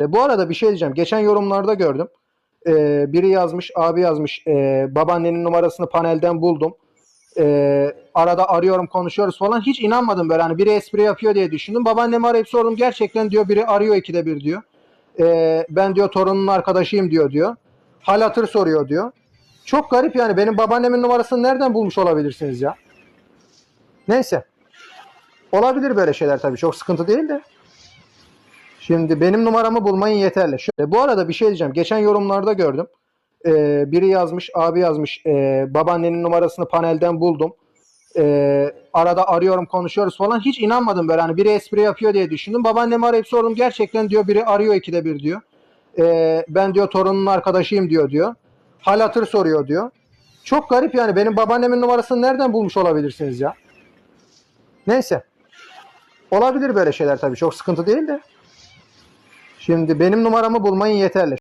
E, bu arada bir şey diyeceğim. Geçen yorumlarda gördüm. E, biri yazmış, abi yazmış. E, babaannenin numarasını panelden buldum. E, arada arıyorum, konuşuyoruz falan. Hiç inanmadım böyle. Hani biri espri yapıyor diye düşündüm. Babaannemi arayıp sordum. Gerçekten diyor biri arıyor ikide bir diyor. E, ben diyor torunun arkadaşıyım diyor diyor. Hal hatır soruyor diyor. Çok garip yani. Benim babaannemin numarasını nereden bulmuş olabilirsiniz ya? Neyse. Olabilir böyle şeyler tabii. Çok sıkıntı değil de. Şimdi benim numaramı bulmayın yeterli. Şu- E, bu arada bir şey diyeceğim. Geçen yorumlarda gördüm. E, biri yazmış, abi yazmış. E, babaannenin numarasını panelden buldum. E, arada arıyorum, konuşuyoruz falan. Hiç inanmadım böyle. Hani biri espri yapıyor diye düşündüm. Babaannemi arayıp sordum. Gerçekten diyor biri arıyor ikide bir diyor. E, ben diyor torunun arkadaşıyım diyor diyor. Hal hatır soruyor diyor. Çok garip yani. Benim babaannemin numarasını nereden bulmuş olabilirsiniz ya? Neyse. Olabilir böyle şeyler tabii. Çok sıkıntı değil de. Şimdi benim numaramı bulmayın yeterli.